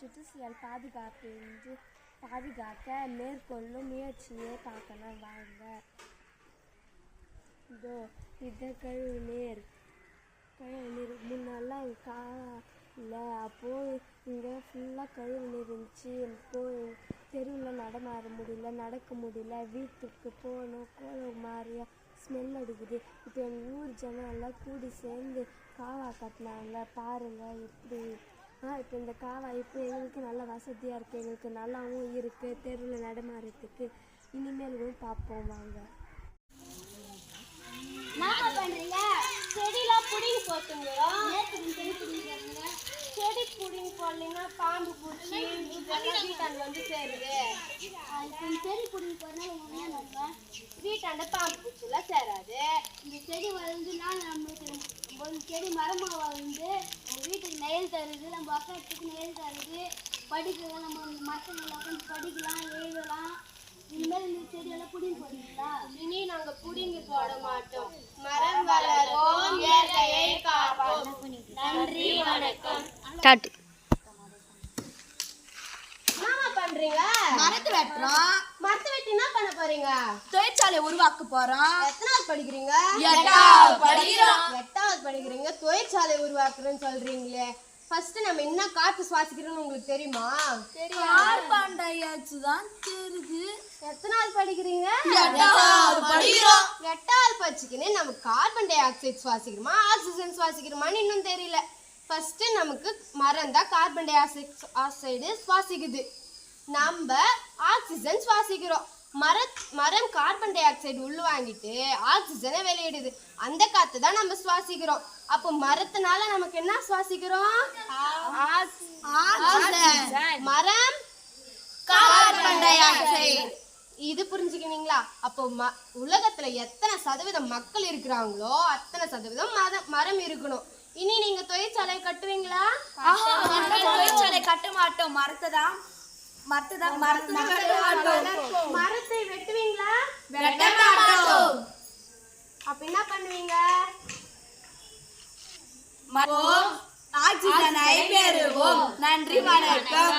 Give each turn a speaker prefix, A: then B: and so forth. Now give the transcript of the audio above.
A: சுற்றுச்சூழல் பாதுகாப்பு பாதுகாக்க மேற்கொள்ளும் முயற்சியை பார்க்கலாம். வாங்க. இதோ இது கழிவு நீர் முன்னெல்லாம் கா இல்லை அப்போது இங்கே ஃபுல்லாக கழிவுநீர் இருந்துச்சு. இப்போது தெருவில் நடமாற முடியல நடக்க முடியல. வீட்டுக்கு போகணும் கோலம் மாதிரியா ஸ்மெல் அடிக்குது. இப்போ எங்கள் ஊர் ஜனம் எல்லாம் கூடி சேர்ந்து காவா கட்டினாங்க. பாருங்கள் எப்படி ஆ இப்போ இந்த காவா இப்போ எங்களுக்கு நல்ல வசதியாக இருக்குது எங்களுக்கு நல்லாவும் இருக்குது தெருவில் நடமாடுறதுக்கு. இனிமேலும் பார்ப்போம் வாங்க.
B: என்ன பண்றீங்க? செடிலாம் புடிங்கி போட்டுங்கிறோம் செடி புடிங்க போடலைன்னா பாம்பு பூச்சி இதெல்லாம் வீட்டாண்ட வந்து சேருது. செடி புடிங்கி போனா உங்க வீட்டாண்ட பாம்பு பூச்சிலாம் சேராது. இந்த செடி வளர்ந்துனா நம்மளுக்கு ஒரு செடி மரமா வளர்ந்து வீட்டுக்கு நெயல் தருது நம்ம அக்காத்துக்கு நெயல் தருது படிக்கலாம் நம்ம மற்றவங்களை உட்காந்து படிக்கலாம் எழுதலாம். இனிமேல் இந்த செடியெல்லாம் புடிங்கி போடுறீங்களா இனி நாங்க புடிங்கி போட மாட்டோம். மரம் வளர்ப்போம் இயற்கையை காப்போம். நன்றி வணக்கம். என்னம்மா பண்றீங்க?
C: மரத்து வெட்டுறோம்.
B: மரத்தை வெட்டி என்ன பண்ண போறீங்க?
C: தொழிற்சாலை உருவாக்க போறோம்.
B: எத்தனாவது படிக்கிறீங்க?
C: எட்டாவது படிக்கிறோம்.
B: எட்டாவது படிக்கிறீங்க. தொழிற்சாலை உருவாக்குறேன்னு சொல்றீங்களே. ஃபர்ஸ்ட் நம்ம என்ன காற்று சுவாசிக்கிறோம்னு உங்களுக்கு தெரியுமா?
C: கார்பன் டை ஆக்சைடு தான் தெரியுது.
B: எத்தனாவது படிக்கிறீங்க?
C: எட்டாவது படிக்கிறோம்.
B: எட்டாவது படிச்சுக்கின்னு நம்ம கார்பன் டை ஆக்சைடு சுவாசிக்கிறோமா? ஆக்சிஜன் சுவாசிக்கிறோமான்னு இன்னும் தெரியல. ஃபர்ஸ்ட் நமக்கு மரம் தான் கார்பன் டை ஆக்சைடு ஆக்சைடு சுவாசிக்குது. நம்ம ஆக்சிஜன் சுவாசிக்கிறோம். மர மரம் கார்பன் டை ஆக்சைடு உள்வாங்கிட்டு ஆக்சிஜனை வெளியிடுது. அந்த காத்து தான் நம்ம சுவாசிக்கிறோம். அப்போ மரத்தினால நமக்கு என்ன சுவாசிக்கிறோம். மரம்
C: கார்பன் டை ஆக்சைடு
B: இது புரிஞ்சுக்கினீங்களா? அப்போ ம உலகத்துல எத்தனை சதவீதம் மக்கள் இருக்கிறாங்களோ அத்தனை சதவீதம் மரம் மரம் இருக்கணும். இனி நீங்க தொழிற்சாலை கட்டுவீங்களா?
C: தொழிற்சாலை கட்ட மாட்டோம். மரத்தை தான் மரத்தை தான்
B: மரத்தை வெட்டுவீங்களா?
C: வெட்ட மாட்டோம்
B: அப்ப என்ன பண்ணுவீங்க?
C: ஆக்சிஜனை பெறுவோம். நன்றி வணக்கம்.